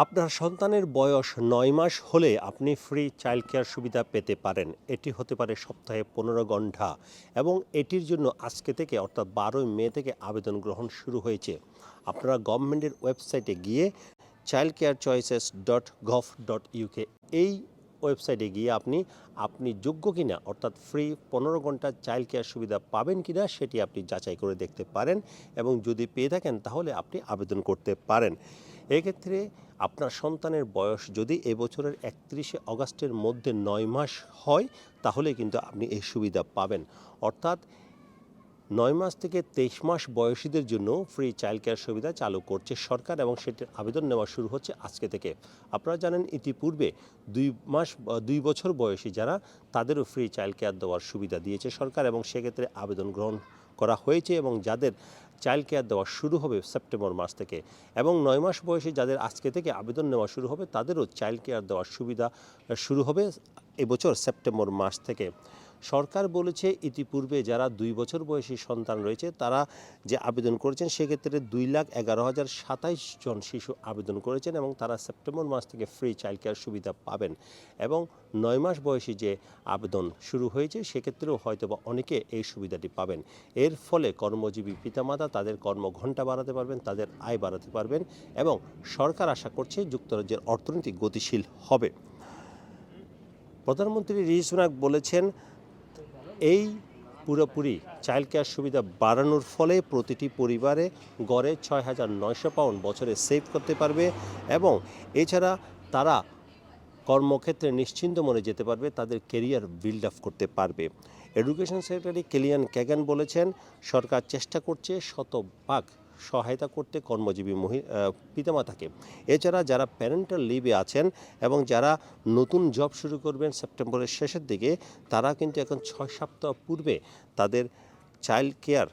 আপনার সন্তানের বয়স নয় মাস হলে আপনি ফ্রি চাইল্ড কেয়ার সুবিধা পেতে পারেন। এটি হতে পারে সপ্তাহে পনেরো ঘণ্টা এবং এটির জন্য আজকে থেকে অর্থাৎ বারোই মে থেকে আবেদন গ্রহণ শুরু হয়েছে। আপনারা গভর্নমেন্টের ওয়েবসাইটে গিয়ে child care choices dot gov dot UK এই ওয়েবসাইটে গিয়ে আপনি আপনি যোগ্য কিনা, অর্থাৎ ফ্রি পনেরো ঘণ্টা চাইল্ড কেয়ার সুবিধা পাবেন কিনা সেটি আপনি যাচাই করে দেখতে পারেন এবং যদি পেয়ে থাকেন তাহলে আপনি আবেদন করতে পারেন। এক্ষেত্রে আপনার সন্তানের বয়স যদি এবছরের একত্রিশে অগাস্টের মধ্যে নয় মাস হয়, তাহলে কিন্তু আপনি এই সুবিধা পাবেন। অর্থাৎ নয় মাস থেকে তেইশ মাস বয়সীদের জন্য ফ্রি চাইল্ড কেয়ার সুবিধা চালু করছে সরকার এবং সেটির আবেদন নেওয়া শুরু হচ্ছে আজকে থেকে। আপনারা জানেন ইতিপূর্বে দুই মাস, দুই বছর বয়সী যারা, তাদেরও ফ্রি চাইল্ড কেয়ার দেওয়ার সুবিধা দিয়েছে সরকার এবং সেক্ষেত্রে আবেদন গ্রহণ করা হয়েছে এবং যাদের চাইল্ড কেয়ার দেওয়া শুরু হবে সেপ্টেম্বর মাস থেকে এবং নয় মাস বয়সে যাদের আজকে থেকে আবেদন নেওয়া শুরু হবে, তাদেরও চাইল্ড কেয়ার দেওয়ার সুবিধা শুরু হবে এবছর সেপ্টেম্বর মাস থেকে। সরকার বলেছে, ইতিপূর্বে যারা দুই বছর বয়সী সন্তান রয়েছে, তারা যে আবেদন করেছেন, সেক্ষেত্রে দুই লাখ এগারো হাজার সাতাইশ জন শিশু আবেদন করেছেন এবং তারা সেপ্টেম্বর মাস থেকে ফ্রি চাইল্ড কেয়ার সুবিধা পাবেন। এবং নয় মাস বয়সী যে আবেদন শুরু হয়েছে, সেক্ষেত্রেও হয়তো বা অনেকে এই সুবিধাটি পাবেন। এর ফলে কর্মজীবী পিতামাতা তাদের কর্মঘণ্টা বাড়াতে পারবেন, তাদের আয় বাড়াতে পারবেন এবং সরকার আশা করছে যুক্তরাজ্যের অর্থনীতি গতিশীল হবে। প্রধানমন্ত্রী ঋষি সুনাক বলেছেন এই পুরোপুরি চাইল্ড কেয়ার সুবিধা বাড়ানোর ফলে প্রতিটি পরিবারে গড়ে ছয় হাজার নয়শো পাউন্ড বছরে সেভ করতে পারবে এবং এছাড়া তারা কর্মক্ষেত্রে নিশ্চিন্ত মনে যেতে পারবে, তাদের কেরিয়ার বিল্ড আপ করতে পারবে। এডুকেশন সেক্রেটারি কেলিয়ান ক্যাগান বলেছেন, সরকার চেষ্টা করছে শতভাগ সহায়তা করতে কর্মজীবী মহি পিতামাতাকে। এছাড়া যারা প্যারেন্টাল লিভে আছেন এবং যারা নতুন জব শুরু করবেন সেপ্টেম্বরের শেষের দিকে, তারা কিন্তু এখন ছয় সপ্তাহ পূর্বে তাদের চাইল্ড কেয়ার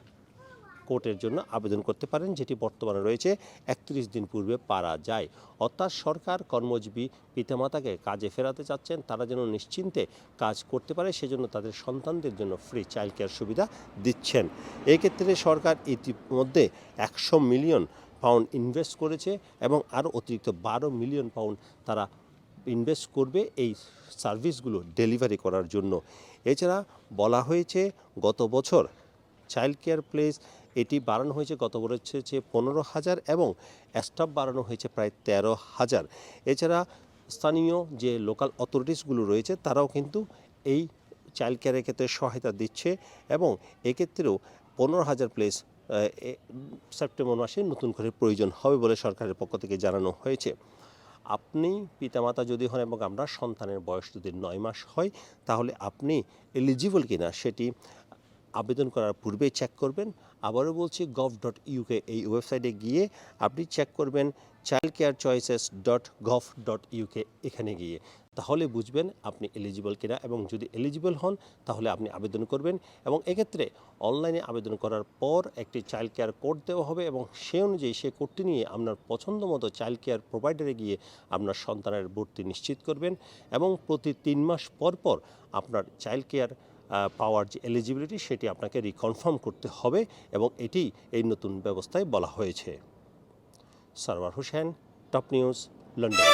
কোর্টের জন্য আবেদন করতে পারেন, যেটি বর্তমানে রয়েছে। একত্রিশ দিন পূর্বে পারা যায়। অর্থাৎ সরকার কর্মজীবী পিতামাতাকে কাজে ফেরাতে চাচ্ছেন, তারা যেন নিশ্চিন্তে কাজ করতে পারে, সেজন্য তাদের সন্তানদের জন্য ফ্রি চাইল্ড কেয়ার সুবিধা দিচ্ছেন। এক্ষেত্রে সরকার ইতিমধ্যে একশো মিলিয়ন পাউন্ড ইনভেস্ট করেছে এবং আরও অতিরিক্ত বারো মিলিয়ন পাউন্ড তারা ইনভেস্ট করবে এই সার্ভিসগুলো ডেলিভারি করার জন্য। এছাড়া বলা হয়েছে, গত বছর চাইল্ড কেয়ার প্লেস এটি বাড়ানো হয়েছে গত বছর হচ্ছে পনেরো হাজার এবং স্টাফ বাড়ানো হয়েছে প্রায় তেরো হাজার। এছাড়া স্থানীয় যে লোকাল অথরিটিসগুলো রয়েছে, তারাও কিন্তু এই চাইল্ড কেয়ারের ক্ষেত্রে সহায়তা দিচ্ছে এবং এক্ষেত্রেও পনেরো হাজার প্লেস সেপ্টেম্বর মাসে নতুন করে প্রয়োজন হবে বলে সরকারের পক্ষ থেকে জানানো হয়েছে। আপনি পিতামাতা যদি হন এবং আমরা সন্তানের বয়স যদি নয় মাস হয়, তাহলে আপনি এলিজিবল কিনা সেটি আবেদন করার পূর্বে চেক করবেন। আবারও বলছি গভ ডট ইউকে এই ওয়েবসাইটে গিয়ে আপনি চেক করবেন child care choices dot gov dot UK এখানে গিয়ে। তাহলে বুঝবেন আপনি এলিজিবল কিনা এবং যদি এলিজিবল হন, তাহলে আপনি আবেদন করবেন এবং এক্ষেত্রে অনলাইনে আবেদন করার পর একটি চাইল্ড কেয়ার কোড দেওয়া হবে এবং সে অনুযায়ী সে কোডটি নিয়ে আপনার পছন্দ মতো চাইল্ড কেয়ার প্রোভাইডারে গিয়ে আপনার সন্তানের ভর্তি নিশ্চিত করবেন এবং প্রতি তিন মাস পর পর আপনার চাইল্ড কেয়ার পাওয়ার যে এলিজিবিলিটি সেটি আপনাকে রিকনফার্ম করতে হবে এবং এটি এই নতুন ব্যবস্থায় বলা হয়েছে। Sarwar Hossain, top news, London.